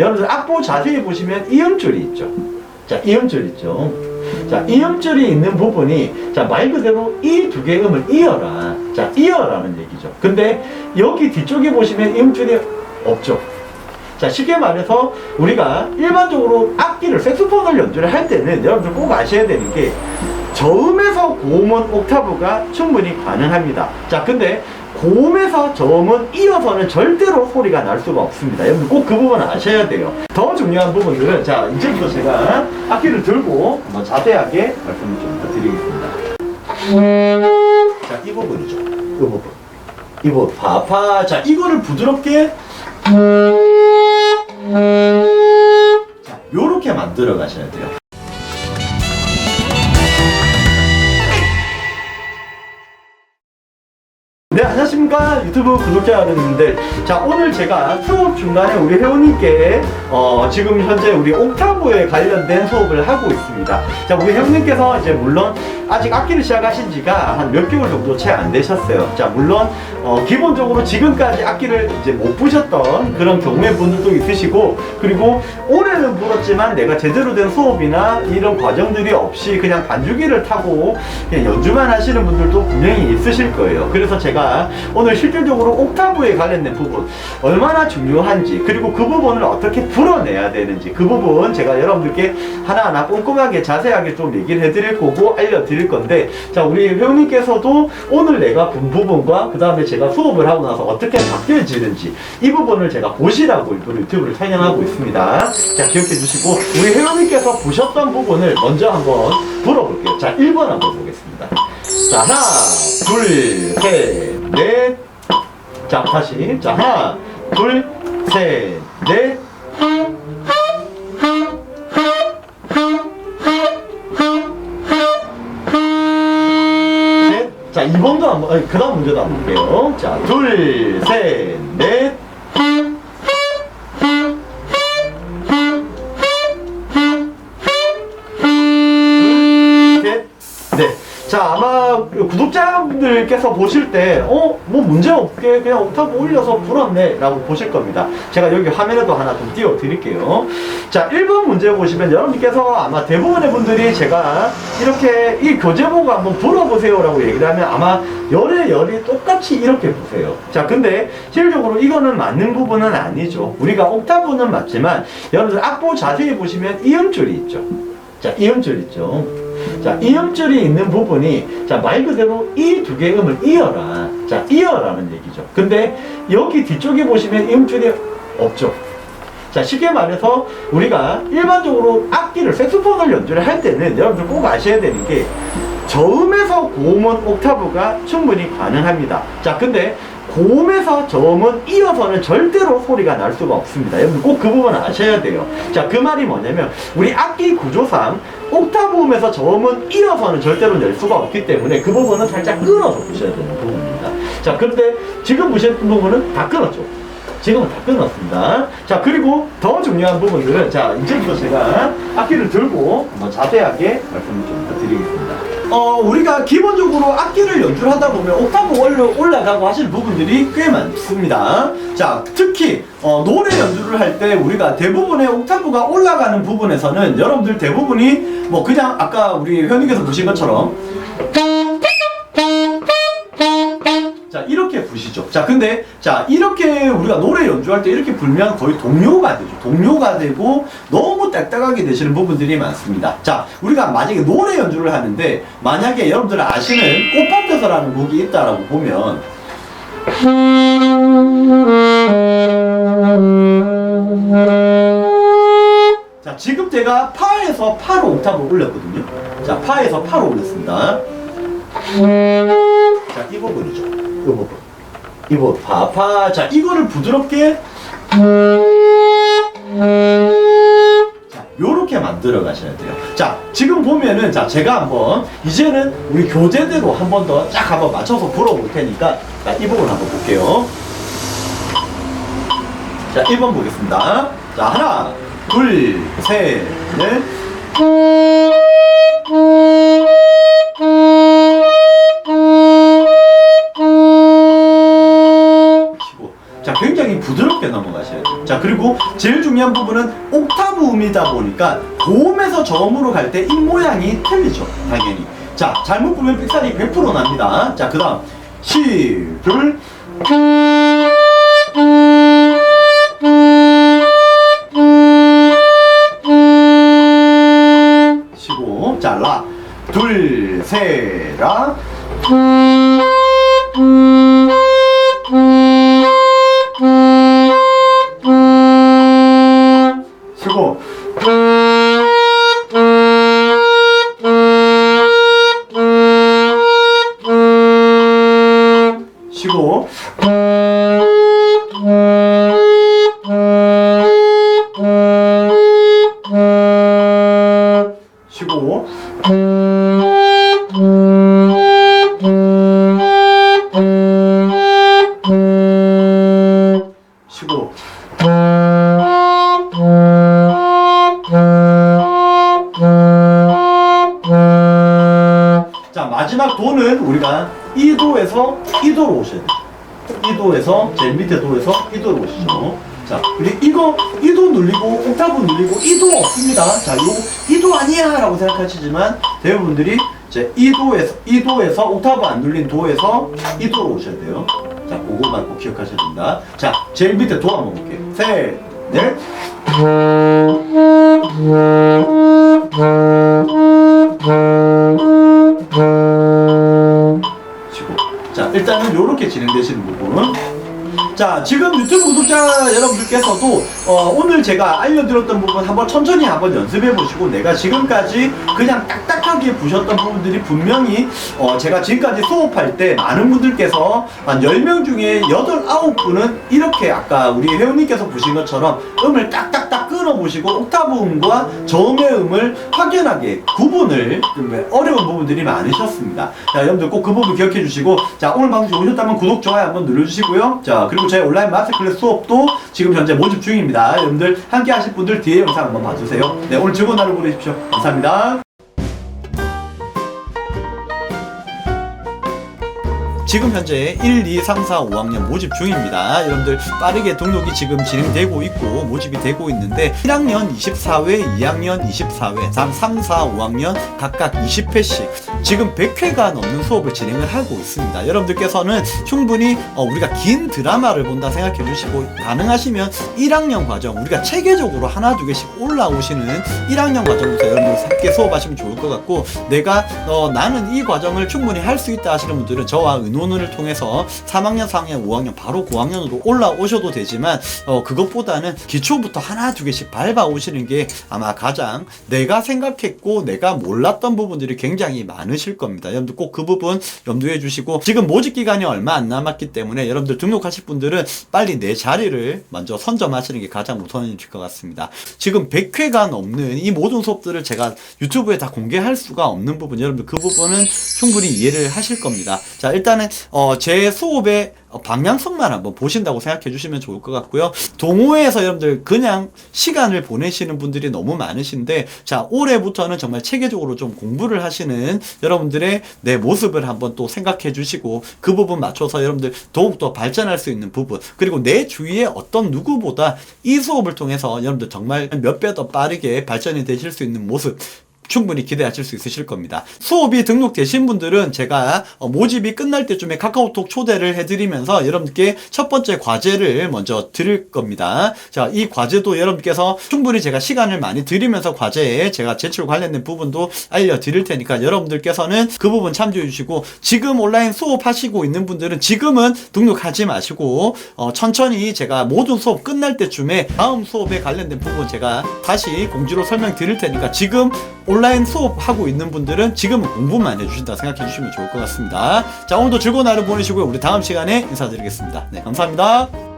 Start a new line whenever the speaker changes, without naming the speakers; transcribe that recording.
여러분들 악보 자세히 보시면 이음줄이 있죠. 자, 이음줄 있죠. 자, 이음줄이 있는 부분이 자, 말 그대로 이 두 개의 음을 이어라. 자, 이어라는 얘기죠. 근데 여기 뒤쪽에 보시면 이음줄이 없죠. 자, 쉽게 말해서 우리가 일반적으로 악기를 색소폰을 연주를 할 때는 여러분들 꼭 아셔야 되는 게 저음에서 고음은 옥타브가 충분히 가능합니다. 자, 근데 고음에서 저음은 이어서는 절대로 소리가 날 수가 없습니다. 여러분 꼭 그 부분 아셔야 돼요. 더 중요한 부분들은 자, 이제부터 제가 악기를 들고 한번 자세하게 말씀을 좀 드리겠습니다. 자, 이 부분이죠. 이 부분. 이 부분. 파파. 자, 이거를 부드럽게 자, 요렇게 만들어 가셔야 돼요. 안녕하십니까. 유튜브 구독자 여러분들. 자, 오늘 제가 수업 중간에 우리 회원님께, 어, 지금 현재 우리 옥타브에 관련된 수업을 하고 있습니다. 자, 우리 회원님께서 이제 물론 아직 악기를 시작하신 지가 한 몇 개월 정도 채 안 되셨어요. 자, 물론, 어, 기본적으로 지금까지 악기를 이제 못 부셨던 그런 경우의 분들도 있으시고, 그리고 올해는 불었지만 내가 제대로 된 수업이나 이런 과정들이 없이 그냥 반주기를 타고 그냥 연주만 하시는 분들도 분명히 있으실 거예요. 그래서 제가 오늘 실질적으로 옥타브에 관련된 부분 얼마나 중요한지 그리고 그 부분을 어떻게 풀어내야 되는지 그 부분 제가 여러분들께 하나하나 꼼꼼하게 자세하게 좀 얘기를 해드릴 거고 알려드릴 건데 자 우리 회원님께서도 오늘 내가 본 부분과 그 다음에 제가 수업을 하고 나서 어떻게 바뀌어지는지 이 부분을 제가 보시라고 유튜브를 촬영하고 있습니다. 자 기억해 주시고 우리 회원님께서 보셨던 부분을 먼저 한번 불어볼게요. 자 1번 한번 보겠습니다. 자, 하나, 둘, 셋, 넷. 자, 다시. 자, 하나, 둘, 셋, 넷. 셋. 자, 2번도 한번, 그 다음 문제도 한번 볼게요. 자, 둘, 셋, 넷. 자, 아마 구독자분들께서 보실 때, 어, 뭐 문제 없게 그냥 옥타브 올려서 불었네. 라고 보실 겁니다. 제가 여기 화면에도 하나 좀 띄워 드릴게요. 자, 1번 문제 보시면 여러분께서 아마 대부분의 분들이 제가 이렇게 이 교재보고 한번 불어보세요. 라고 얘기를 하면 아마 열의 열이 똑같이 이렇게 보세요. 자, 근데 실질적으로 이거는 맞는 부분은 아니죠. 우리가 옥타브는 맞지만 여러분들 악보 자세히 보시면 이음줄이 있죠. 자, 이음줄 있죠. 자, 이음줄이 있는 부분이, 자, 말 그대로 이 두 개의 음을 이어라. 자, 이어라는 얘기죠. 근데 여기 뒤쪽에 보시면 이음줄이 없죠. 자, 쉽게 말해서 우리가 일반적으로 악기를, 색소폰을 연주를 할 때는 여러분들 꼭 아셔야 되는 게 저음에서 고음은 옥타브가 충분히 가능합니다. 자, 근데 고음에서 저음은 이어서는 절대로 소리가 날 수가 없습니다. 여러분 꼭 그 부분 아셔야 돼요. 자, 그 말이 뭐냐면 우리 악기 구조상 옥타브음에서 저음은 이어서는 절대로 낼 수가 없기 때문에 그 부분은 살짝 끊어서 보셔야 되는 부분입니다. 자, 그런데 지금 보셨던 부분은 다 끊었죠. 지금은 다 끊었습니다. 자, 그리고 더 중요한 부분들은 자, 이제부터 제가 악기를 들고 자세하게 말씀을 좀 드리겠습니다. 어, 우리가 기본적으로 악기를 연주를 하다 보면 옥타브 올라, 올라가고 하시는 부분들이 꽤 많습니다. 자, 특히 어, 노래 연주를 할 때 우리가 대부분의 옥타브가 올라가는 부분에서는 여러분들 대부분이 뭐 그냥 아까 우리 현님께서 보신 것처럼 부시죠. 자 근데 자 이렇게 우리가 노래 연주할 때 이렇게 불면 거의 동요가 되죠. 동요가 되고 너무 딱딱하게 되시는 부분들이 많습니다. 자 우리가 만약에 노래 연주를 하는데 만약에 여러분들 아시는 꽃밭에서라는 곡이 있다라고 보면 자 지금 제가 파에서 파로 옥타브 올렸거든요. 자 파에서 파로 올렸습니다. 자, 이 부분이죠. 이 부분. 이 부분. 파파. 자, 이거를 부드럽게. 자, 요렇게 만들어 가셔야 돼요. 자, 지금 보면은, 자, 제가 한번, 이제는 우리 교재대로 한 번 더 쫙 한번 맞춰서 불어볼 테니까, 자, 이 부분 한번 볼게요. 자, 1번 보겠습니다. 자, 하나, 둘, 셋, 넷. 자, 굉장히 부드럽게 넘어가셔야 돼요. 자, 그리고 제일 중요한 부분은 옥타브 음이다 보니까 고음에서 저음으로 갈 때 입 모양이 틀리죠. 당연히. 자, 잘못 부르면 삑사리 100% 납니다. 자, 그 다음. 시, 둘, 쉬고 쉬고 도는 우리가 이 도에서 이 도로 오셔야 돼요. 이도에서 제일 밑에 도에서 이 도로 오시죠. 자 근데 이거 이 도 눌리고 옥타브 눌리고 이 도 없습니다. 자 요거 이도 아니야 라고 생각하시지만 대부분들이 이제 이 도에서 이 도에서 옥타브 안 눌린 도에서 이 도로 오셔야 돼요. 자 그거만 꼭 기억하셔야 됩니다. 자 제일 밑에 도 한번 볼게요. 셋넷 일단은 이렇게 진행되시는 부분 자 지금 유튜브 구독자 여러분들께서도 어, 오늘 제가 알려드렸던 부분 한번 천천히 한번 연습해 보시고 내가 지금까지 그냥 딱딱하게 부셨던 부분들이 분명히 어, 제가 지금까지 수업할 때 많은 분들께서 한 10명 중에 8, 9분은 이렇게 아까 우리 회원님께서 보신 것처럼 음을 딱딱딱 끊어보시고 옥타브 음과 저음의 음을 확연하게 구분을 좀 어려운 부분들이 많으셨습니다. 자, 여러분들 꼭 그 부분 기억해 주시고 자, 오늘 방송 좋으셨다면 구독, 좋아요 한번 눌러주시고요. 자, 그리고 저희 온라인 마스터클래스 수업도 지금 현재 모집 중입니다. 여러분들 함께 하실 분들 뒤에 영상 한번 봐주세요. 네, 오늘 즐거운 하루 보내십시오. 감사합니다. 지금 현재 1, 2, 3, 4, 5학년 모집 중입니다. 여러분들 빠르게 등록이 지금 진행되고 있고 모집이 되고 있는데 1학년 24회, 2학년 24회, 3, 3, 4, 5학년 각각 20회씩 지금 100회가 넘는 수업을 진행을 하고 있습니다. 여러분들께서는 충분히 어, 우리가 긴 드라마를 본다 생각해 주시고 가능하시면 1학년 과정 우리가 체계적으로 하나 두 개씩 올라오시는 1학년 과정부터 여러분들 함께 수업하시면 좋을 것 같고 내가 어, 나는 이 과정을 충분히 할 수 있다 하시는 분들은 저와 의 논을 통해서 3학년, 4학년, 5학년 바로 9학년으로 올라오셔도 되지만 어, 그것보다는 기초부터 하나 두 개씩 밟아 오시는 게 아마 가장 내가 생각했고 내가 몰랐던 부분들이 굉장히 많으실 겁니다. 여러분들 꼭 그 부분 염두해 주시고 지금 모집 기간이 얼마 안 남았기 때문에 여러분들 등록하실 분들은 빨리 내 자리를 먼저 선점하시는 게 가장 우선일 것 같습니다. 지금 100회가 넘는 이 모든 수업들을 제가 유튜브에 다 공개할 수가 없는 부분 여러분들 그 부분은 충분히 이해를 하실 겁니다. 자 일단은 어, 제 수업의 어, 방향성만 한번 보신다고 생각해 주시면 좋을 것 같고요. 동호회에서 여러분들 그냥 시간을 보내시는 분들이 너무 많으신데 자 올해부터는 정말 체계적으로 좀 공부를 하시는 여러분들의 내 모습을 한번 또 생각해 주시고 그 부분 맞춰서 여러분들 더욱더 발전할 수 있는 부분 그리고 내 주위에 어떤 누구보다 이 수업을 통해서 여러분들 정말 몇 배 더 빠르게 발전이 되실 수 있는 모습 충분히 기대하실 수 있으실 겁니다. 수업이 등록되신 분들은 제가 어, 모집이 끝날 때쯤에 카카오톡 초대를 해드리면서 여러분께 첫 번째 과제를 먼저 드릴 겁니다. 자, 이 과제도 여러분께서 충분히 제가 시간을 많이 드리면서 과제에 제가 제출 관련된 부분도 알려드릴 테니까 여러분들께서는 그 부분 참조해 주시고 지금 온라인 수업 하시고 있는 분들은 지금은 등록하지 마시고 어, 천천히 제가 모든 수업 끝날 때쯤에 다음 수업에 관련된 부분 제가 다시 공지로 설명드릴 테니까 지금 온라인 수업하고 있는 분들은 지금은 공부만 해주신다 생각해 주시면 좋을 것 같습니다. 자, 오늘도 즐거운 하루 보내시고요. 우리 다음 시간에 인사드리겠습니다. 네, 감사합니다.